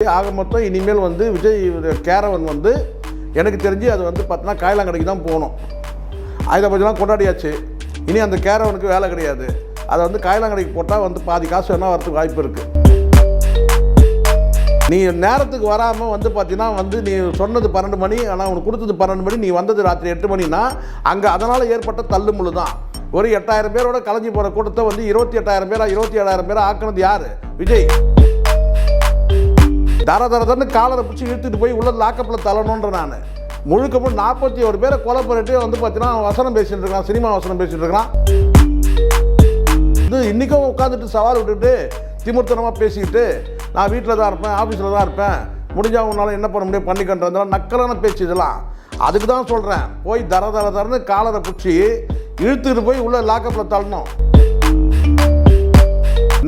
ஆக மொத்தம் இனிமேல் வந்து விஜய் கேரவன் வந்து எனக்கு தெரிஞ்சு அது வந்து பார்த்தோன்னா காயிலாங்கடைக்கு தான் போகணும். ஆயுதபட்சம்லாம் கொண்டாடியாச்சு. இனி அந்த கேரவனுக்கு வேலை கிடையாது. அதை வந்து காயிலாங்கடைக்கு போட்டால் வந்து பாதி காசு வேணால் வரதுக்கு வாய்ப்பு இருக்குது நீ நேரத்துக்கு வராமல் வந்து பார்த்தீங்கன்னா வந்து நீ சொன்னது பன்னெண்டு மணி ஆனால் உனக்கு கொடுத்தது பன்னெண்டு மணி நீ வந்தது ராத்திரி எட்டு மணினா அங்கே அதனால் ஏற்பட்ட தள்ளுமுள்ளு தான். ஒரு எட்டாயிரம் பேரோட கலைஞ்சி போகிற கூட்டத்தை வந்து இருபத்தி எட்டாயிரம் பேரா இருபத்தி ஏழாயிரம் பேரா ஆக்கினது யார்? விஜய். தர தரதன்னு காலரை பிடிச்சி இழுத்துட்டு போய் உள்ள லாக்கப்பில் தள்ளணுன்ற நான். முழுக்க முழு நாற்பத்தி ஒரு பேரை கொலை பண்ணிட்டு வந்து பார்த்தீங்கன்னா வசனம் பேசிட்டு இருக்கான் சினிமா வசனம் பேசிட்டு இருக்கான். இது இன்றைக்கும் உட்காந்துட்டு சவால் விட்டுட்டு திமுர்த்தனமாக பேசிக்கிட்டு நான் வீட்டில் தான் இருப்பேன் ஆஃபீஸில் தான் இருப்பேன். முடிஞ்சால் உன்னால் என்ன பண்ண முடியும்? பண்ணிக்கன்றதெல்லாம் நக்கலான பேச்சு இதெல்லாம். அதுக்கு தான் சொல்கிறேன் போய் தர தர தரன்னு காலரை பிடிச்சி இழுத்துட்டு போய் உள்ள லாக்கப்பில் தள்ளணும்.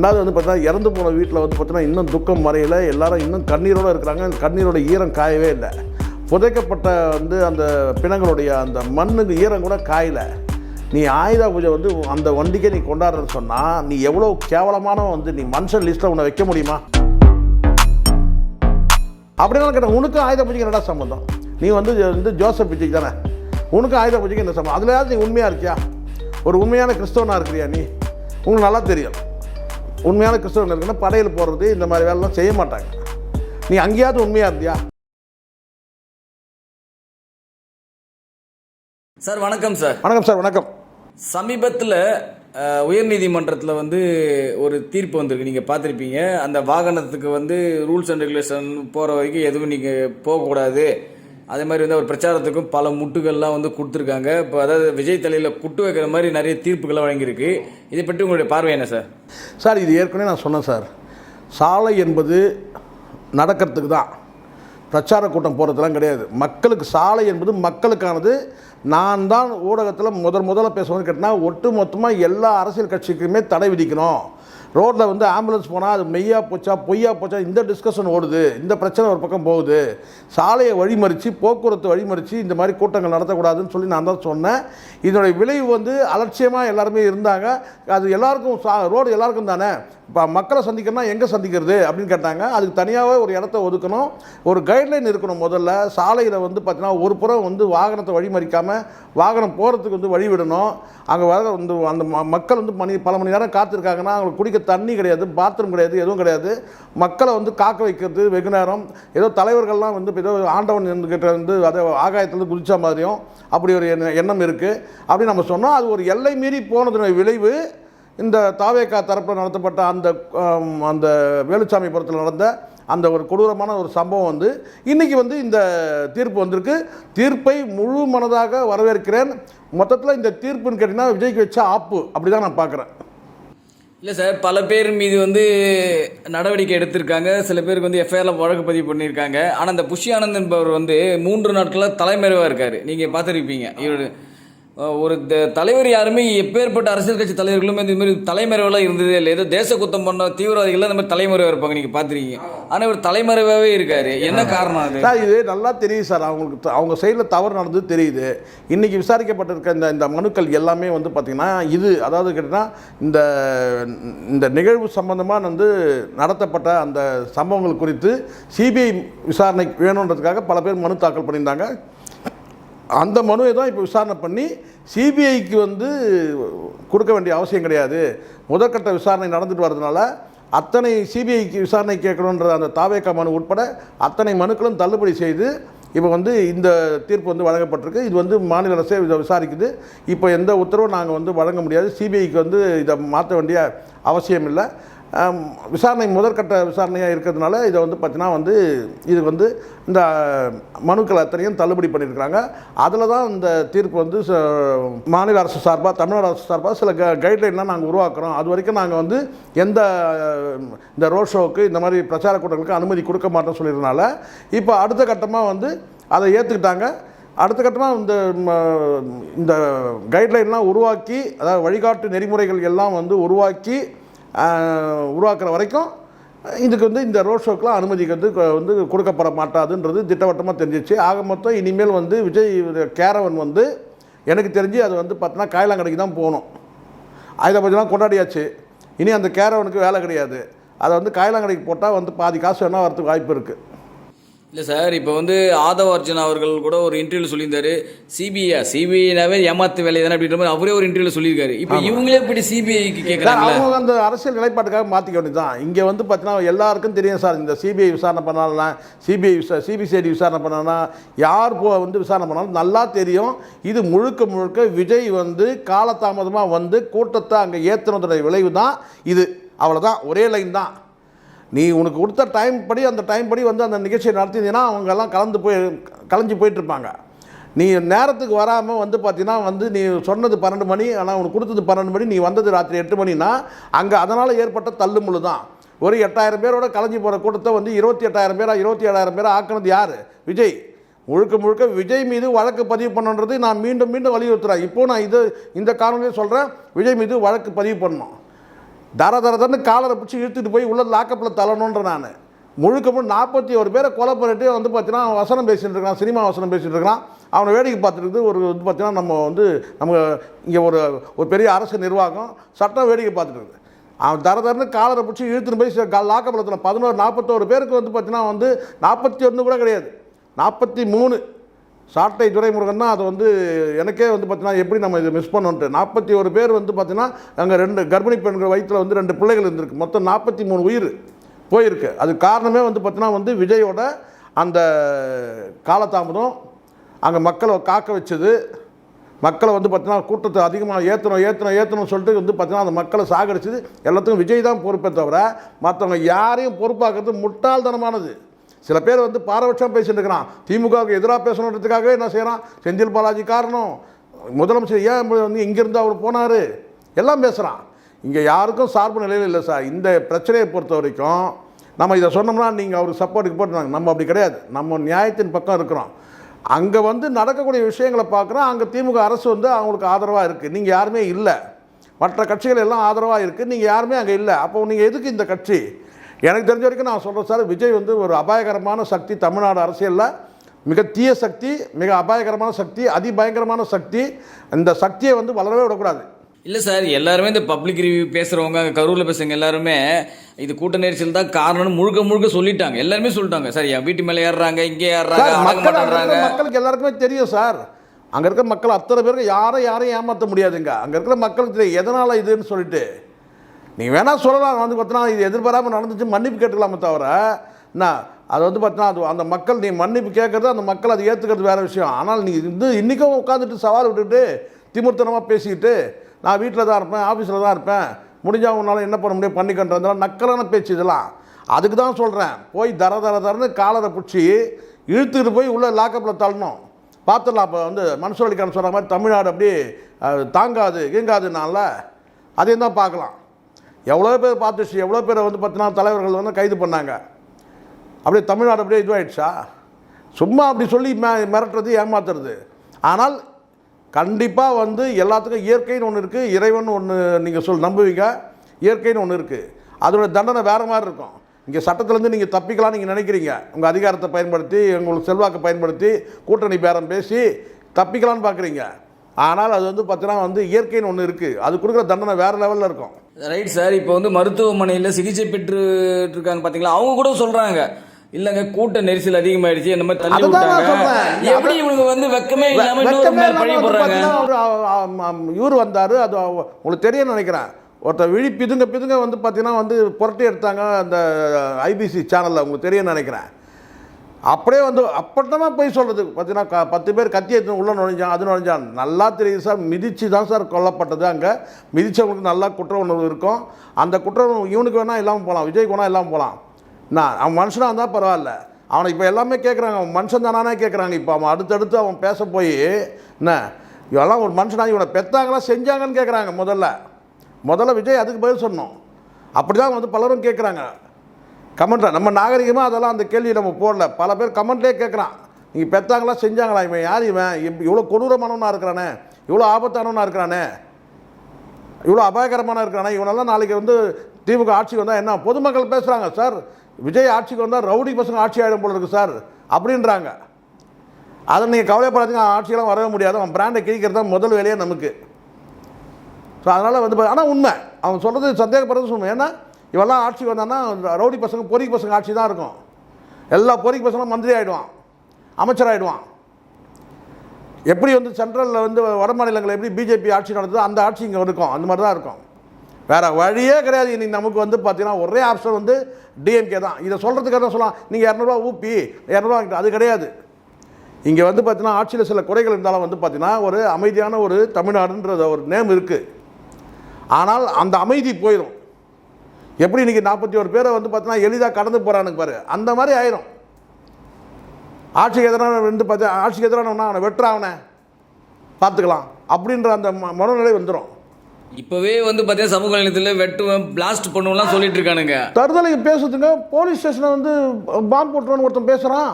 ரெண்டாவது வந்து பார்த்தீங்கன்னா இறந்து போன வீட்டில் வந்து பார்த்தீங்கன்னா இன்னும் துக்கம் மறையில். எல்லாரும் இன்னும் கண்ணீரோடு இருக்கிறாங்க. கண்ணீரோட ஈரம் காயவே இல்லை. புதைக்கப்பட்ட வந்து அந்த பிணங்களுடைய அந்த மண்ணுக்கு ஈரம் கூட காயலை. நீ ஆயுத பூஜை வந்து அந்த வண்டிக்கே நீ கொண்டாடுறன்னு சொன்னால் நீ எவ்வளோ கேவலமான வந்து நீ மனுஷன் லிஸ்ட்டில் உன்னை வைக்க முடியுமா? அப்படின்னா கேட்டேன். உனக்கும் ஆயுத பூஜைக்கு என்னடா சம்மந்தம் நீ வந்து வந்து ஜோசப் விஜய் தானே? உனக்கு ஆயுத பூஜைக்கு என்ன சம்மந்தம் அதுலையாவது நீ உண்மையாக இருக்கியா? ஒரு உண்மையான கிறிஸ்தவனாக இருக்கிறியா நீ? உங்களுக்கு நல்லா தெரியும். உண்மையான கிறிஸ்தவன் இருக்குன்னா படையில் போடுறது இந்த மாதிரி வேலைலாம் செய்ய மாட்டாங்க. நீ அங்கேயாவது உண்மையாக இருந்தியா? சார் வணக்கம் சார். வணக்கம் சார் வணக்கம். சமீபத்தில் உயர்நீதிமன்றத்தில் வந்து ஒரு தீர்ப்பு வந்திருக்கு. நீங்கள் பார்த்துருப்பீங்க. அந்த வாகனத்துக்கு வந்து ரூல்ஸ் அண்ட் ரெகுலேஷன் போகிற வரைக்கும் எதுவும் நீங்கள் போகக்கூடாது. அதே மாதிரி வந்து அவர் பிரச்சாரத்துக்கும் பல முட்டுகள்லாம் வந்து கொடுத்துருக்காங்க. இப்போ அதாவது விஜய் தலையில் குட்டு வைக்கிற மாதிரி நிறைய தீர்ப்புகளை வழங்கியிருக்கு. இதை பற்றி உங்களுடைய பார்வை என்ன சார்? சார் இது ஏற்கனவே நான் சொன்னேன் சார். சாலை என்பது நடக்கிறதுக்கு தான். பிரச்சார கூட்டம் போகிறதுலாம் கிடையாது. மக்களுக்கு சாலை என்பது மக்களுக்கானது நான் தான் ஊடகத்தில் முதல் முதல்ல பேசணும்னு கேட்டால் ஒட்டு மொத்தமாக எல்லா அரசியல் கட்சிக்குமே தடை விதிக்கணும். ரோட்டில் வந்து ஆம்புலன்ஸ் போனால் அது மெய்யா போச்சா பொய்யா போச்சா இந்த டிஸ்கஷன் ஓடுது. இந்த பிரச்சனை ஒரு பக்கம் போகுது. சாலையை வழிமறித்து போக்குவரத்து வழிமறித்து இந்த மாதிரி கூட்டங்கள் நடத்தக்கூடாதுன்னு சொல்லி நான் தான் சொன்னேன். இதனுடைய விளைவு வந்து அலட்சியமாக எல்லாருமே இருந்தாங்க. அது எல்லாருக்கும் சா ரோடு எல்லாருக்கும் தானே? இப்போ மக்களை சந்திக்கணும்னா எங்கே சந்திக்கிறது அப்படின்னு கேட்டாங்க. அதுக்கு தனியாகவே ஒரு இடத்த ஒதுக்கணும். ஒரு கைட்லைன் இருக்கணும் முதல்ல. சாலையில் வந்து பார்த்தீங்கன்னா ஒரு புறம் வந்து வாகனத்தை வழிமறிக்காமல் வாகனம் போகிறதுக்கு வந்து வழி விடணும். அங்கே வர வந்து அந்த ம- மக்கள் வந்து மணி பல மணி நேரம் காத்திருக்காங்கன்னா அவங்களுக்கு குடிக்க தண்ணி கிடையாது பாத்ரூம் கிடையாது எதுவும் கிடையாது. மக்களை வந்து காக்க வைக்கிறது வெகு நேரம். ஏதோ தலைவர்கள்லாம் வந்து இப்போ ஏதோ ஆண்டவன் கிட்ட வந்து அதை ஆகாயத்துலேருந்து குதிச்ச மாதிரியும் அப்படி ஒரு எண்ண- எண்ணம் இருக்குது அப்படின்னு நம்ம சொன்னோம் அது ஒரு எல்லை மீறி போனதுடைய விளைவு. இந்த தாவேக்கா தரப்பில் நடத்தப்பட்ட அந்த அந்த அந்த வேலுச்சாமிபுரத்தில் நடந்த அந்த ஒரு கொடூரமான ஒரு சம்பவம் வந்து இன்றைக்கி வந்து இந்த தீர்ப்பு வந்திருக்கு. தீர்ப்பை முழு மனதாக வரவேற்கிறேன். மொத்தத்தில் இந்த தீர்ப்புன்னு கேட்டிங்கன்னா விஜய்க்கு வச்ச ஆப்பு அப்படி தான் நான் பார்க்குறேன் இல்லை சார் பல பேர் மீது வந்து நடவடிக்கை எடுத்திருக்காங்க. சில பேருக்கு வந்து எஃப்ஐஆரில் வழக்கு பதிவு பண்ணியிருக்காங்க. ஆனால் இந்த புஷி ஆனந்த் என்பவர் வந்து மூன்று நாட்களாக தலைமறைவாக இருக்கார். நீங்கள் பார்த்துருப்பீங்க. இவர் ஒரு த- தலைவர் யாருமே எப்பேற்பட்ட அரசியல் கட்சி தலைவர்களுமே இந்த மாதிரி தலைமறைவெல்லாம் இருந்ததே இல்லை. ஏதோ தேச குத்தம் பண்ண தீவிரவாதிகள் இந்த மாதிரி தலைமறைவாக இருப்பாங்க நீங்கள் பார்த்துருக்கீங்க ஆனால் இவர் தலைமறைவாகவே இருக்காரு. என்ன காரணம் அது? சார் இது நல்லா தெரியுது சார். அவங்களுக்கு அவங்க சைடில் தவறு நடந்தது தெரியுது. இன்றைக்கி விசாரிக்கப்பட்டிருக்க இந்த இந்த மனுக்கள் எல்லாமே வந்து பார்த்திங்கன்னா இது அதாவது கேட்டிங்கன்னா இந்த இந்த நிகழ்வு சம்பந்தமாக வந்து நடத்தப்பட்ட அந்த சம்பவங்கள் குறித்து சிபிஐ விசாரணை வேணுன்றதுக்காக பல பேர் மனு தாக்கல் பண்ணியிருந்தாங்க. அந்த மனுவை தான் இப்போ விசாரணை பண்ணி சிபிஐக்கு வந்து கொடுக்க வேண்டிய அவசியம் கிடையாது. முதற்கட்ட விசாரணை நடந்துட்டு வர்றதுனால அத்தனை சிபிஐக்கு விசாரணை கேட்கணுன்ற அந்த தாவேக்கா மனு உட்பட அத்தனை மனுக்களும் தள்ளுபடி செய்து இப்போ வந்து இந்த தீர்ப்பு வந்து வழங்கப்பட்டிருக்கு. இது வந்து மாநில அரசே இதை விசாரிக்குது. இப்போ எந்த உத்தரவும் நாங்கள் வந்து வழங்க முடியாது. சிபிஐக்கு வந்து இதை மாற்ற வேண்டிய அவசியம் இல்லை. விசாரணை முதற்கட்ட விசாரணையாக இருக்கிறதுனால இதை வந்து பார்த்தீங்கன்னா வந்து இது வந்து இந்த மனுக்கள் அத்தனையும் தள்ளுபடி பண்ணியிருக்கிறாங்க. அதில் தான் இந்த தீர்ப்பு வந்து ச- மாநில அரசு சார்பாக தமிழ்நாடு அரசு சார்பாக சில க கைட்லைன்லாம் நாங்கள் உருவாக்குறோம். அது வரைக்கும் நாங்கள் வந்து எந்த இந்த ரோட் ஷோவுக்கு இந்த மாதிரி பிரச்சார கூட்டங்களுக்கு அனுமதி கொடுக்க மாட்டோம்னு சொல்லியிருந்தனால இப்போ அடுத்த கட்டமாக வந்து அதை ஏற்றுக்கிட்டாங்க அடுத்த கட்டமாக இந்த ம, இந்த கைட்லைன்லாம் உருவாக்கி அதாவது வழிகாட்டு நெறிமுறைகள் எல்லாம் வந்து உருவாக்கி உருவாக்குற வரைக்கும் இதுக்கு வந்து இந்த ரோட் ஷோக்கெலாம் அனுமதிக்கு வந்து வந்து கொடுக்கப்பட மாட்டாதுன்றது திட்டவட்டமாக தெரிஞ்சிச்சு. ஆக மொத்தம் இனிமேல் வந்து விஜய் கேரவன் வந்து எனக்கு தெரிஞ்சு அது வந்து பார்த்தோன்னா காயலாங்கடைக்கு தான் போகணும். ஆயுதபட்சம்லாம் கொண்டாடியாச்சு. இனி அந்த கேரவனுக்கு வேலை கிடையாது. அதை வந்து காயலாங்கடைக்கு போட்டால் வந்து பாதி காசு வேணால் வரதுக்கு வாய்ப்பு இருக்குது இல்லை சார் இப்போ வந்து ஆதவ அர்ஜுன் அவர்கள் கூட ஒரு இன்டர்வியூ சொல்லியிருந்தாரு. சிபிஐ சிபிஐனாவே ஏமாத்து வேலை தானே அப்படின்ற மாதிரி அவரே ஒரு இன்டர்வியூ சொல்லியிருக்காரு. இப்போ இவங்களே இப்படி சிபிஐக்கு சார் கேட்குறாங்களே அவங்க அந்த அரசியல் நிலைப்பாட்டுக்காக மாற்றிக்க வேண்டியது தான் இங்கே வந்து பார்த்தீங்கன்னா எல்லாருக்கும் தெரியும் சார் இந்த சிபிஐ விசாரணை பண்ணாலும் சிபிஐ விசா சிபிசிஐடி விசாரணை பண்ணாலும் யார் போ வந்து விசாரணை பண்ணாலும் நல்லா தெரியும். இது முழுக்க முழுக்க விஜய் வந்து காலதாமதமாக வந்து கூட்டத்தை அங்கே ஏற்றுனதுடைய விளைவு தான் இது. அவ்வளோதான் ஒரே லைன் தான். நீ உனக்கு கொடுத்த டைம் படி அந்த டைம் படி வந்து அந்த நிகழ்ச்சியை நடத்தினீங்கன்னா அவங்கெல்லாம் கலந்து போய் கலைஞ்சு போயிட்டுருப்பாங்க. நீ நேரத்துக்கு வராமல் வந்து பார்த்தீங்கன்னா வந்து நீ சொன்னது பன்னெண்டு மணி ஆனால் உனக்கு கொடுத்தது பன்னெண்டு மணி நீ வந்தது ராத்திரி எட்டு மணினா அங்கே அதனால் ஏற்பட்ட தள்ளுமுள்ளு தான். ஒரு எட்டாயிரம் பேரோட கலைஞ்சி போகிற கூட்டத்தை வந்து இருபத்தி எட்டாயிரம் பேரா இருபத்தி ஏழாயிரம் பேரா ஆக்குனது யார்? விஜய். முழுக்க முழுக்க விஜய் மீது வழக்கு பதிவு பண்ணுன்றது நான் மீண்டும் மீண்டும் வலியுறுத்துகிறேன் இப்போது நான் இது இந்த காரணத்தையும் சொல்கிறேன் விஜய் மீது வழக்கு பதிவு பண்ணணும். தர தர காலரை பிடிச்சி இழுத்துட்டு போய் உள்ள லாக்கப்பில் தள்ளணுன்ற நான். முழுக்க முழு நாற்பத்தி ஒரு பேரை கொலை பண்ணிட்டு வந்து பார்த்தீங்கன்னா அவன் வசனம் பேசிகிட்டு இருக்கான் சினிமா வசனம் பேசிகிட்டு இருக்கான். அவனை வேடிக்கை பார்த்துட்டு ஒரு வந்து பார்த்தீங்கன்னா நம்ம வந்து நம்ம இங்கே ஒரு ஒரு பெரிய அரசு நிர்வாகம் சட்டம் வேடிக்கை பார்த்துட்டு இருக்குது அவன் தர தரன்னு காலரை பிடிச்சி இழுத்துன்னு போய் லாக்கப்பில் பதினோரு நாற்பத்தோரு பேருக்கு வந்து பார்த்தீங்கன்னா வந்து நாற்பத்தி ஒன்று கூட கிடையாது. நாற்பத்தி மூணு சாட்டை துரைமுருகன் தான் அது வந்து எனக்கே வந்து பார்த்தீங்கன்னா எப்படி நம்ம இதை மிஸ் பண்ணோன்ட்டு. நாற்பத்தி ஒரு பேர் வந்து பார்த்தீங்கன்னா அங்கே ரெண்டு கர்ப்பிணி பெண்கள் வயிற்றில் வந்து ரெண்டு பிள்ளைகள் இருந்திருக்கு. மொத்தம் நாற்பத்தி மூணு உயிர் போயிருக்கு. அது காரணமே வந்து பார்த்தீங்கன்னா வந்து விஜயோட அந்த காலதாமதம் அங்கே மக்களை காக்க வச்சது மக்களை வந்து பார்த்தீங்கன்னா கூட்டத்தை அதிகமாக ஏற்றணும் ஏற்றணும் ஏற்றணும்னு சொல்லிட்டு வந்து பார்த்தீங்கன்னா அந்த மக்களை சாகடிச்சது. எல்லாத்துக்கும் விஜய் தான் பொறுப்பே தவிர மற்றவங்க யாரையும் பொறுப்பாக்குறது முட்டாள்தனமானது. சில பேர் வந்து பாரபட்சம் பேசிட்டு இருக்கிறான். திமுகவுக்கு எதிராக பேசணுன்றதுக்காகவே என்ன செய்கிறான் செந்தில் பாலாஜி காரணம். முதலமைச்சர் ஏன் வந்து இங்கேருந்து அவர் போனார்? எல்லாம் பேசுகிறான் இங்கே யாருக்கும் சார்பு நிலையில் இல்லை சார். இந்த பிரச்சனையை பொறுத்த வரைக்கும் நம்ம இதை சொன்னோம்னா நீங்கள் அவருக்கு சப்போர்ட்டுக்கு போட்டுருந்தாங்க நம்ம அப்படி கிடையாது. நம்ம நியாயத்தின் பக்கம் இருக்கிறோம். அங்கே வந்து நடக்கக்கூடிய விஷயங்களை பார்க்குறோம். அங்கே திமுக அரசு வந்து அவங்களுக்கு ஆதரவாக இருக்குது நீங்கள் யாருமே இல்லை. மற்ற கட்சிகள் எல்லாம் ஆதரவாக இருக்குது நீங்கள் யாருமே அங்கே இல்லை. அப்போ நீங்கள் எதுக்கு இந்த கட்சி? எனக்கு தெரிஞ்ச வரைக்கும் நான் சொல்கிறேன் சார் விஜய் வந்து ஒரு அபாயகரமான சக்தி தமிழ்நாடு அரசியலில். மிக தீய சக்தி மிக அபாயகரமான சக்தி அதிபயங்கரமான சக்தி. இந்த சக்தியை வந்து வளரவே விடக்கூடாது. இல்லை சார் எல்லாருமே இந்த பப்ளிக் ரிவ்யூ பேசுகிறவங்க கரூரில் பேசுகிறவங்க எல்லாருமே இது கூட்ட நெரிசல் தான் காரணம்னு முழுக்க முழுக்க சொல்லிட்டாங்க. எல்லாருமே சொல்லிட்டாங்க. சார் என் வீட்டு மேலே ஏறுறாங்க இங்கே ஏறுறாங்க இருக்கிற மக்களுக்கு எல்லாருக்குமே தெரியும் சார். அங்கே இருக்க மக்கள் அத்தனை பேருக்கு யாரும் யாரையும் ஏமாற்ற முடியாதுங்க. அங்கே இருக்கிற மக்களுக்கு தெரியும். எதனால் இதுன்னு சொல்லிட்டு. நீங்கள் வேணால் சொல்லலாம் வந்து பார்த்தீங்கன்னா இது எதிர்பாராமல் நடந்துச்சு மன்னிப்பு கேட்டுக்கலாமே தவிர என்ன அது வந்து பார்த்தீங்கன்னா அது அந்த மக்கள் நீ மன்னிப்பு கேட்குறது அந்த மக்கள் அதை ஏற்றுக்கிறது வேறு விஷயம். ஆனால் நீ இது இன்றைக்கும் உட்காந்துட்டு சவால் விட்டுட்டு திமுர்த்தனமாக பேசிக்கிட்டு நான் வீட்டில் தான் இருப்பேன் ஆஃபீஸில் தான் இருப்பேன் முடிஞ்சால் உன்னால் என்ன பண்ண முடியும் பண்ணிக்கன்றதெல்லாம் நக்கலான பேச்சு இதெல்லாம். அதுக்கு தான் சொல்கிறேன் போய் தர தர தரன்னு காலரை பிடிச்சி இழுத்துக்கிட்டு போய் உள்ளே லாக்கப்பில் தள்ளணும். பார்த்துடலாம் அப்போ வந்து மன்சூர் சொல்கிற மாதிரி தமிழ்நாடு அப்படியே தாங்காது இயங்காதுனால அதையும் தான் பார்க்கலாம். எவ்வளோ பேர் பார்த்துச்சு எவ்வளோ பேரை வந்து பார்த்தீங்கன்னா தலைவர்கள் வந்து கைது பண்ணாங்க. அப்படியே தமிழ்நாடு அப்படியே இதுவாகிடுச்சா சும்மா அப்படி சொல்லி மெ மிரட்டுறது ஏமாத்துறது. ஆனால் கண்டிப்பாக வந்து எல்லாத்துக்கும் இயற்கைன்னு ஒன்று இருக்குது இறைவன் ஒன்று நீங்கள் சொல் நம்புவீங்க. இயற்கைன்னு ஒன்று இருக்குது அதோட தண்டனை வேறு மாதிரி இருக்கும். இங்கே சட்டத்திலேருந்து நீங்கள் தப்பிக்கலாம் நீங்கள் நினைக்கிறீங்க. உங்கள் அதிகாரத்தை பயன்படுத்தி உங்களுக்கு செல்வாக்கை பயன்படுத்தி கூட்டணி பேரம் பேசி தப்பிக்கலாம்னு பார்க்குறீங்க ஆனால் அது வந்து பார்த்தீங்கன்னா வந்து இயற்கைன்னு ஒன்று இருக்குது அது கொடுக்குற தண்டனை வேறு லெவலில் இருக்கும். ரைட் சார் இப்போ வந்து மருத்துவமனையில் சிகிச்சை பெற்று இருக்காங்க பார்த்தீங்களா அவங்க கூட சொல்கிறாங்க இல்லைங்க கூட்ட நெரிசல் அதிகமாயிடுச்சு. இந்த மாதிரி தள்ளி விட்டாங்க. எப்படி இவங்க வந்து வெக்கமே இல்லாம பழி போடுறாங்க? இவர் வந்தார். அது உங்களுக்கு தெரியும்னு நினைக்கிறேன். ஒருத்தர் விழி பிதுங்க பிதுங்க வந்து பார்த்தீங்கன்னா வந்து புரட்டி எடுத்தாங்க அந்த ஐபிசி சேனலில் உங்களுக்கு தெரியும்னு நினைக்கிறேன். அப்படியே வந்து அப்பட்டமா போய் சொல்கிறது பார்த்தீங்கன்னா க- பத்து பேர் கத்தி எடுத்து உள்ளே நுழைஞ்சான் அது நுழைஞ்சான். நல்லா தெரியுது சார் மிதித்து தான் சார் கொல்லப்பட்டது அங்கே. மிதித்தவங்களுக்கு நல்லா குற்ற உணர்வு இருக்கும். அந்த குற்ற உணர்வு இவனுக்கு வேணால் இல்லாமல் போகலாம் விஜய்க்கு வேணால் இல்லாமல் போகலாம் நான் அவன் மனுஷனாக இருந்தால் பரவாயில்ல. அவனை இப்போ எல்லாமே கேட்குறாங்க அவன் மனுஷன் தானானே கேட்குறாங்க இப்போ அவன் அடுத்தடுத்து அவன் பேச போய் என்ன இவெல்லாம் ஒரு மனுஷனாக இவனை பெற்றாங்களா செஞ்சாங்கன்னு கேட்குறாங்க முதல்ல. முதல்ல விஜய் அதுக்கு பதில் சொன்னோம். அப்படி தான் வந்து பலரும் கேட்குறாங்க கமெண்ட் நம்ம நாகரிகமாக அதெல்லாம் அந்த கேள்வி நம்ம போடல. பல பேர் கமெண்ட்லேயே கேட்குறான் நீங்கள் பெற்றாங்களா செஞ்சாங்களா? இவன் யார் இவன்? இப்- இவ்வளோ கொடூரமானவனாக இருக்கிறானே. இவ்வளோ ஆபத்தானவனாக இருக்கிறானே. இவ்வளோ அபாயகரமான இருக்கிறானே. இவனெல்லாம் நாளைக்கு வந்து திமுக ஆட்சிக்கு வந்தால் என்ன? பொதுமக்கள் பேசுகிறாங்க சார். விஜய் ஆட்சிக்கு வந்தால் ரவுடி பசங்க ஆட்சி ஆகிடும் போல இருக்குது சார். அப்படின்றாங்க. அதை நீங்கள் கவலைப்படாதீங்க. ஆட்சியெல்லாம் வரவே முடியாது. அவன் பிராண்டை கிழிக்கிறது தான் முதல் வேலையே நமக்கு. ஸோ அதனால் வந்து ஆனால் உண்மை. அவன் சொல்கிறது சந்தேகப்படுறது உண்மை. ஏன்னா இவெல்லாம் ஆட்சிக்கு வந்தான்னா ரவுடி பசங்க பொறிக்கு பசங்க ஆட்சி தான் இருக்கும். எல்லா பொறிக்கு பசங்களும் மந்திரி ஆகிடுவான் அமைச்சர் ஆகிடுவான் எப்படி வந்து சென்ட்ரலில் வந்து வட மாநிலங்களில் எப்படி பிஜேபி ஆட்சி நடந்ததோ அந்த ஆட்சி இங்கே இருக்கும் அந்த மாதிரி தான் இருக்கும். வேறு வழியே கிடையாது. இன்னைக்கு நமக்கு வந்து பார்த்தீங்கன்னா ஒரே ஆப்ஷன் வந்து டிஎம்கே தான். இதை சொல்கிறதுக்காக தான் சொல்லலாம்? நீங்கள் இரநூறுவா ஊப்பி இரநூறுவா அது கிடையாது. இங்கே வந்து பார்த்தீங்கன்னா ஆட்சியில் சில குறைகள் இருந்தாலும் வந்து பார்த்தீங்கன்னா ஒரு அமைதியான ஒரு தமிழ்நாடுன்ற ஒரு நேம் இருக்குது ஆனால் அந்த அமைதி போயிடும் எப்படி இன்னைக்கு நாற்பத்தி ஒரு பேரை வந்து பார்த்தீங்கன்னா எளிதாக கடந்து போகிறானுங்க பாரு. அந்த மாதிரி ஆயிரும். ஆட்சிக்கு எதிரான வந்து பார்த்து ஆட்சிக்கு எதிரானவனா அவனை வெட்டுறாவனே பார்த்துக்கலாம். அப்படின்ற அந்த மனநிலை வந்துடும் இப்பவே வந்து பார்த்தீங்கன்னா சமூக நிலையத்தில் வெட்டுவேன் பிளாஸ்ட் பண்ணுவோம்லாம் சொல்லிட்டு இருக்கானுங்க. தருதலைக்கு பேசுறதுங்க போலீஸ் ஸ்டேஷனை வந்து பாம்பு போட்டுருவான்னு ஒருத்தன் பேசுகிறான்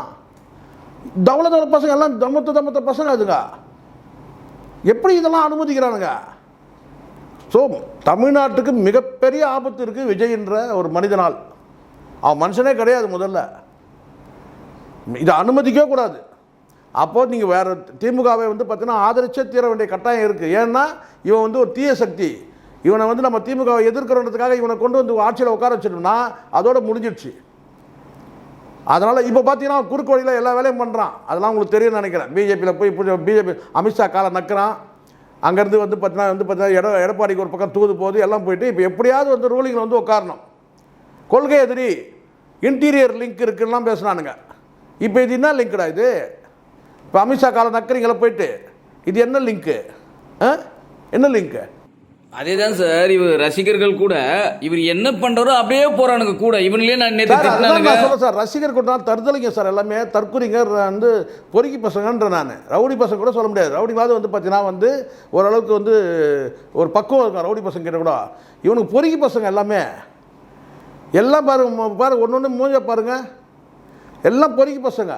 தவள தவள பசங்க எல்லாம் தமத்த தமத்த பசங்க அதுங்க. எப்படி இதெல்லாம் அனுமதிக்கிறானுங்க? ஸோ தமிழ்நாட்டுக்கு மிகப்பெரிய ஆபத்து இருக்குது விஜய்ன்ற ஒரு மனிதனால். அவன் மனுஷனே கிடையாது முதல்ல. இதை அனுமதிக்கவே கூடாது. அப்போ நீங்கள் வேறு திமுகவை வந்து பார்த்தீங்கன்னா ஆதரிச்சே தீர வேண்டிய கட்டாயம் இருக்குது ஏன்னா இவன் வந்து ஒரு தீய சக்தி. இவனை வந்து நம்ம திமுகவை எதிர்க்கிறன்றதுக்காக இவனை கொண்டு வந்து ஆட்சியில் உட்கார வச்சிட்டோம்னா அதோட முடிஞ்சிடுச்சு. அதனால் இப்போ பார்த்தீங்கன்னா குறுக்கு வழியில் எல்லா வேலையும் பண்ணுறான் அதெல்லாம் உங்களுக்கு தெரியும்னு நினைக்கிறேன். பிஜேபியில் போய் பிஜேபி அமித்ஷா காலை நக்கிறான். அங்கேருந்து வந்து பார்த்தீங்கன்னா வந்து பார்த்தீங்கன்னா எட எடப்பாடிக்கு ஒரு பக்கம் தூது போகுது எல்லாம் போயிட்டு இப்போ எப்படியாவது வந்து ரூலிங்கில் வந்து உட்காரணும். கொள்கை எதிரி இன்டீரியர் லிங்க் இருக்குலாம் பேசுனானுங்க. இப்போ இது என்ன லிங்க்டா இது? இப்போ அமித்ஷா காலம் நக்கரிங்களை போயிட்டு இது என்ன லிங்க்கு ஆ? என்ன லிங்க்கு அதே தான் சார் இவர் ரசிகர்கள் கூட இவர் என்ன பண்றாரோ அப்படியே போறானுங்க கூட. இவனுங்களே நான் நேற்று சொல்றேன் சார் ரசிகர் கூட்டம் தருதலைங்க சார் எல்லாமே தற்குறிங்க வந்து பொறுக்கி பசங்கன்ற நான். ரவுடி பசங்க கூட சொல்ல முடியாது. ரவுடிவாது வந்து பார்த்தீங்கன்னா வந்து ஓரளவுக்கு வந்து ஒரு பக்குவம் இருக்கும் ரவுடி பசங்க கிட்ட கூட. இவனுக்கு பொறுக்கி பசங்க எல்லாமே. எல்லாம் பாருங்க பாருங்க ஒன்று ஒன்று மூஞ்ச பாருங்க. எல்லாம் பொறுக்கி பசங்க.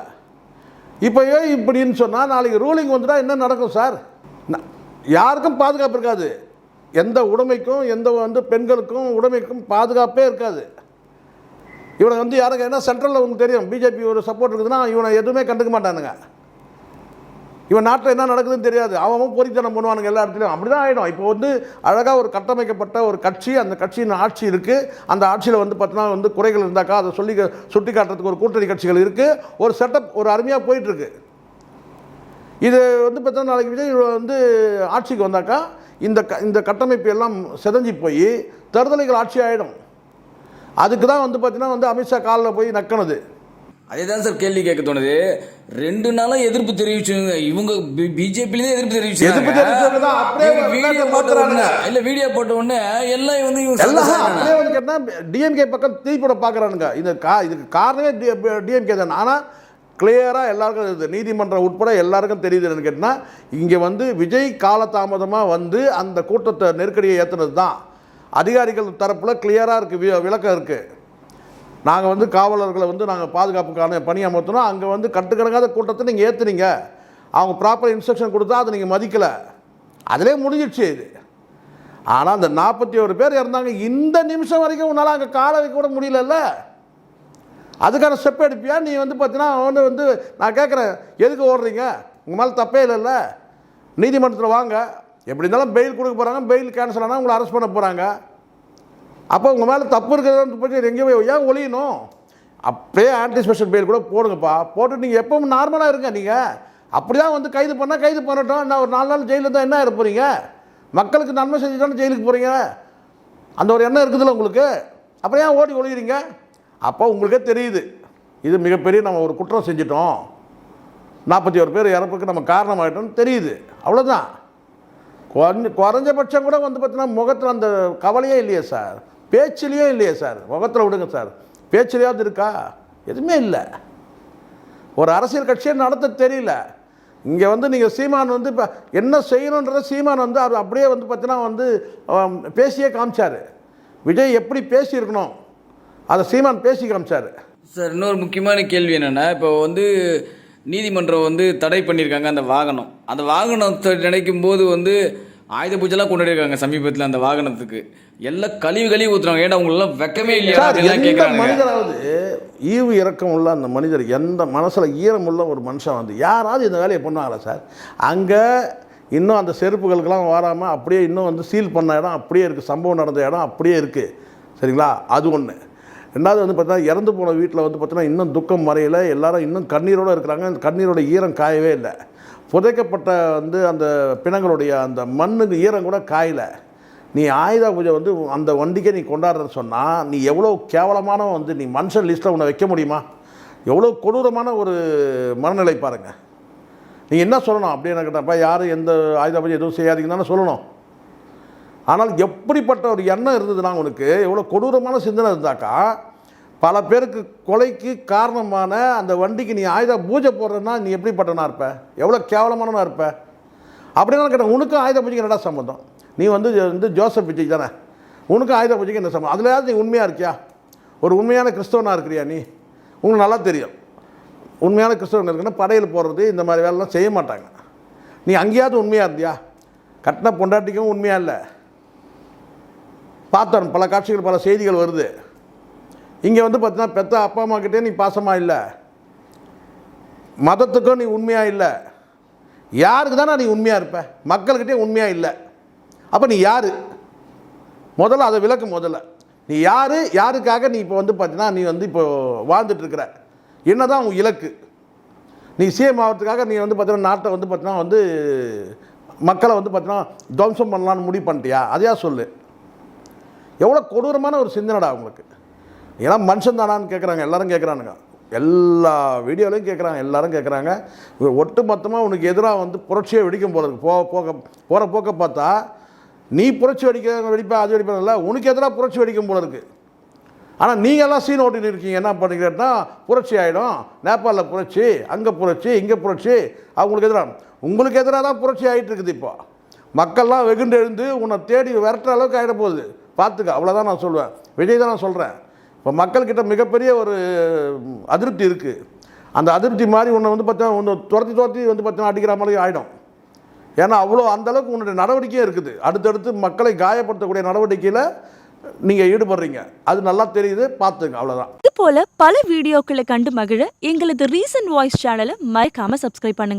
இப்போ ஏன் இப்படின்னு சொன்னால் நாளைக்கு ரூலிங் வந்துட்டா என்ன நடக்கும் சார்? யாருக்கும் பாதுகாப்பு இருக்காது. எந்த உடைமைக்கும் எந்த வந்து பெண்களுக்கும் உடைமைக்கும் பாதுகாப்பே இருக்காது. இவனை வந்து யாருக்கு என்ன சென்ட்ரலில் உங்களுக்கு தெரியும். பிஜேபி ஒரு சப்போர்ட் இருக்குதுன்னா இவனை எதுவுமே கண்டுக்க மாட்டானுங்க. இவன் நாட்டில் என்ன நடக்குதுன்னு தெரியாது. அவன் பொறித்தனம் பண்ணுவானுங்க எல்லா இடத்துலையும். அப்படி தான் ஆகிடும் இப்போ வந்து அழகாக ஒரு கட்டமைக்கப்பட்ட ஒரு கட்சி அந்த கட்சியின் ஆட்சி இருக்குது அந்த ஆட்சியில் வந்து பார்த்தீங்கன்னா வந்து குறைகள் இருந்தாக்கா அதை சொல்லி சுட்டி காட்டுறதுக்கு ஒரு கூட்டணி கட்சிகள் இருக்குது ஒரு செட்டப் ஒரு அருமையாக போயிட்டுருக்கு இது வந்து பார்த்தோன்னா நாளைக்கு விஜய் வந்து ஆட்சிக்கு வந்தாக்கா இந்த க இந்த கட்டமைப்பு எல்லாம் செதஞ்சு போய் தருதலைகள் ஆட்சி ஆகிடும் அதுக்கு தான் வந்து பார்த்தீங்கன்னா வந்து அமித்ஷா காலில் போய் நக்கணுது அதே தான் சார் கேள்வி கேட்க தோணுது. ரெண்டு நாளா எதிர்ப்பு தெரிவிச்சுங்க. இவங்க பிஜேபிலேயே எதிர்ப்பு எதிர்ப்பு தெரிவிச்சவங்க தான். அப்படியே வீடியோ விளையாட்டை போட்ட மாத்துறானுங்க. உடனே. இல்ல வீடியோ போட்ட உடனே எல்லாம் வந்து இவங்க எல்லாம் அப்படியே வந்து கேட்டால் டிஎம்கே பக்கம் தீப்பட பார்க்குறானுங்க இது கா இதுக்கு காரணமே டிஎம்கே தான். ஆனால் கிளியராக எல்லாருக்கும் இது நீதிமன்றம் உட்பட எல்லாருக்கும் தெரியுது என்னன்னு கேட்டால் இங்கே வந்து விஜய் காலதாமதமாக வந்து அந்த கூட்டத்தை நெருக்கடியை ஏற்றுனது தான் அதிகாரிகள் தரப்பில் கிளியராக இருக்குது விளக்கம் இருக்குது நாங்கள் வந்து காவலர்களை வந்து நாங்கள் பாதுகாப்புக்கான பணி அமர்த்தினோம் அங்கே வந்து கட்டுக்கணக்காத கூட்டத்தை நீங்கள் ஏற்றுனீங்க அவங்க ப்ராப்பர் இன்ஸ்ட்ரக்ஷன் கொடுத்தா அதை நீங்கள் மதிக்கலை. அதிலே முடிஞ்சிடுச்சு இது. ஆனால் அந்த நாற்பத்தி ஒரு பேர் இறந்தாங்க. இந்த நிமிஷம் வரைக்கும் உன்னால் அங்கே காலை வைக்க கூட முடியலல்ல. அதுக்கான ஸ்டெப் எடுப்பியா? நீ வந்து பார்த்தீங்கன்னா அவன் வந்து நான் கேட்குறேன் எதுக்கு ஓடுறீங்க? உங்கள் மேலே தப்பே இல்லைல்ல. நீதிமன்றத்தில் வாங்க. எப்படி இருந்தாலும் பெயில் கொடுக்க போகிறாங்க பெயில் கேன்சல் ஆனால் உங்களை அரெஸ்ட் பண்ண போகிறாங்க அப்போ உங்கள் மேலே தப்பு இருக்கிறதுன்னு பற்றி எங்கேயோ போய் ஏன் ஒழியணும்? அப்படியே ஆன்டி ஸ்பெஷல் பெயில் கூட போடுங்கப்பா. போட்டு நீங்கள் எப்பவும் நார்மலாக இருங்க நீங்கள் அப்படி தான் வந்து கைது பண்ணால் கைது பண்ணட்டும். நான் ஒரு நாலு நாள் ஜெயிலில் தான் என்ன இருப்பீங்க மக்களுக்கு நன்மை செஞ்சு தானே ஜெயிலுக்கு போகிறீங்க அந்த ஒரு எண்ணம் இருக்குதுல்ல உங்களுக்கு? அப்புறம் ஏன் ஓடி ஒழிகிறீங்க அப்போ உங்களுக்கே தெரியுது. இது மிகப்பெரிய நம்ம ஒரு குற்றம் செஞ்சிட்டோம். நாற்பத்தி ஒரு பேர் இறப்புக்கு நம்ம காரணமாகிட்டோம்னு தெரியுது. அவ்வளோதான் குறைஞ்ச குறைஞ்சபட்சம் கூட வந்து பார்த்தீங்கன்னா முகத்தில் அந்த கவலையே இல்லையே சார். பேச்சிலேயே இல்லையே சார். முகத்தில் விடுங்க சார். பேச்சிலையாவது இருக்கா? எதுவுமே இல்லை. ஒரு அரசியல் கட்சியை நடத்த தெரியல. இங்கே வந்து நீங்கள் சீமான் வந்து இப்போ என்ன செய்யணுன்றத சீமான் வந்து அவர் அப்படியே வந்து பார்த்தீங்கன்னா வந்து பேசியே காமிச்சார். விஜய் எப்படி பேசியிருக்கணும்? அதை சீமான் பேசி காமிச்சார். சார் இன்னொரு முக்கியமான கேள்வி என்னன்னா இப்போ வந்து நீதிமன்றம் வந்து தடை பண்ணியிருக்காங்க அந்த வாகனம். அந்த வாகனத்தை நினைக்கும் போது வந்து ஆயுத பூஜைலாம் கொண்டாடிருக்காங்க சமீபத்தில் அந்த வாகனத்துக்கு. எல்லாம் கழிவு கழிவு ஊத்துறாங்க. ஏன்னா அவங்களெல்லாம் வெக்கமே இல்லையா? சார் கேட்குறாங்க மனிதராவது ஈவு இரக்கம் உள்ள அந்த மனிதர் எந்த மனசில் ஈரம் உள்ள ஒரு மனுஷன் வந்து யாராவது இந்த வேலையை பண்ணுவாங்களா சார்? அங்கே இன்னும் அந்த செருப்புகளுக்கெல்லாம் வராமல் அப்படியே இன்னும் வந்து சீல் பண்ண இடம் அப்படியே இருக்குது சம்பவம் நடந்த இடம் அப்படியே இருக்குது சரிங்களா? அது ஒன்று ரெண்டாவது வந்து பார்த்தீங்கன்னா இறந்து போன வீட்டில் வந்து பார்த்தீங்கன்னா இன்னும் துக்கம் மறையலை. எல்லாரும் இன்னும் கண்ணீரோடு இருக்கிறாங்க. அந்த கண்ணீரோட ஈரம் காயவே இல்லை. புதைக்கப்பட்ட வந்து அந்த பிணங்களுடைய அந்த மண்ணுக்கு ஈரம் கூட காயலை. நீ ஆயுத பூஜை வந்து அந்த வண்டிக்கே நீ கொண்டாடுறன்னு சொன்னால் நீ எவ்வளோ கேவலமான வந்து நீ மனுஷன் லிஸ்ட்டில் உன்னை வைக்க முடியுமா? எவ்வளோ கொடூரமான ஒரு மனநிலை பாருங்கள் நீ என்ன சொல்லணும்? அப்படின்னு கேட்டப்பா யாரும் எந்த ஆயுத பூஜை எதுவும் செய்யாதீங்கன்னு தானே சொல்லணும். ஆனால் எப்படிப்பட்ட ஒரு எண்ணம் இருந்ததுன்னா உனக்கு எவ்வளோ கொடூரமான சிந்தனை இருந்தாக்கா பல பேருக்கு கொலைக்கு காரணமான அந்த வண்டிக்கு நீ ஆயுத பூஜை போடுறன்னா நீ எப்படிப்பட்டனா இருப்ப? எவ்வளோ கேவலமானவனா இருப்ப? அப்படின்னா கேட்டேன். உனக்கும் ஆயுத பூஜைக்கு என்னடா சம்மந்தம் நீ வந்து வந்து ஜோசப் விஜய் தானே? உனக்கும் ஆயுத பூஜைக்கு என்ன சம்மந்தம் அதுலையாவது நீ உண்மையாக இருக்கியா? ஒரு உண்மையான கிறிஸ்தவனாக இருக்கிறியா நீ? உங்களுக்கு நல்லா தெரியும். உண்மையான கிறிஸ்தவன் இருக்குன்னா படையில் போடுறது இந்த மாதிரி வேலைலாம் செய்ய மாட்டாங்க. நீ அங்கேயாவது உண்மையாக இருந்தியா? கட்டின பொண்டாட்டிக்கும் உண்மையாக இல்லை. பார்த்தோம். பல காட்சிகள் பல செய்திகள் வருது. இங்கே வந்து பார்த்தீங்கன்னா பெத்த அப்பா அம்மாக்கிட்டே நீ பாசமாக இல்லை. மதத்துக்கும் நீ உண்மையாக இல்லை. யாருக்கு தானே நீ உண்மையாக இருப்ப? மக்கள்கிட்டே உண்மையாக இல்லை. அப்போ நீ யார்? முதல்ல அதை விளக்கு முதல்ல. நீ யார்? யாருக்காக நீ இப்போ வந்து பார்த்தீங்கன்னா நீ வந்து இப்போ வாழ்ந்துட்டு என்ன தான் உன் இலக்கு? நீ சிஎம் ஆகிறதுக்காக நீ வந்து பார்த்தீங்கன்னா நாட்டை வந்து பார்த்தீங்கன்னா வந்து மக்களை வந்து பார்த்தீங்கன்னா துவம்சம் பண்ணலான்னு முடிவு பண்ணிட்டியா? அதையா சொல்லு. எவ்வளோ கொடூரமான ஒரு சிந்தனைடா உங்களுக்கு. ஏன்னா மனுஷன் தானான்னு கேட்குறாங்க எல்லாரும் கேட்குறானுங்க எல்லா வீடியோலையும் கேட்குறாங்க எல்லாரும் கேட்குறாங்க ஒட்டு மொத்தமாக உனக்கு எதிராக வந்து புரட்சியை வெடிக்கும் போல இருக்கு. போக போக போகிற போக்க பார்த்தா நீ புரட்சி வெடிக்க வெடிப்பா அது வெடிப்பாங்கல்ல உனக்கு எதிராக புரட்சி வெடிக்கும் போல இருக்கு. ஆனால் நீங்கள்லாம் எல்லாம் சீன் ஓட்டின்னு இருக்கீங்க என்ன பண்ணுறீங்கன்னா புரட்சி ஆகிடும் நேபாளில் புரட்சி அங்கே புரட்சி இங்கே புரட்சி அவங்களுக்கு எதிராக உங்களுக்கு எதிராக தான் புரட்சி ஆகிட்டு இருக்குது இப்போ. மக்கள்லாம் வெகுண்டு எழுந்து உன்னை தேடி விரட்டுற அளவுக்கு ஆகிட போகுது. பார்த்துக்க அவ்வளோதான் நான் சொல்லுவேன் விஜய் தான் நான் சொல்கிறேன் இப்போ மக்கள்கிட்ட மிகப்பெரிய ஒரு அதிருப்தி இருக்குது அந்த அதிருப்தி மாதிரி உன்னை வந்து பார்த்தா ஒன்று துரத்தி துரத்தி வந்து பார்த்தீங்கன்னா அடிக்கிற மாதிரி ஆகிடும் ஏன்னா அவ்வளோ அந்தளவுக்கு உன்னுடைய நடவடிக்கையே இருக்குது. அடுத்தடுத்து மக்களை காயப்படுத்தக்கூடிய நடவடிக்கையில் நீங்கள் ஈடுபடுறீங்க. அது நல்லா தெரியுது. பார்த்துங்க அவ்வளோதான் இது போல பல வீடியோக்களை கண்டு மகிழ எங்களது ரீசன்ட் வாய்ஸ் சேனலை மறைக்காமல் சப்ஸ்கிரைப் பண்ணுங்க.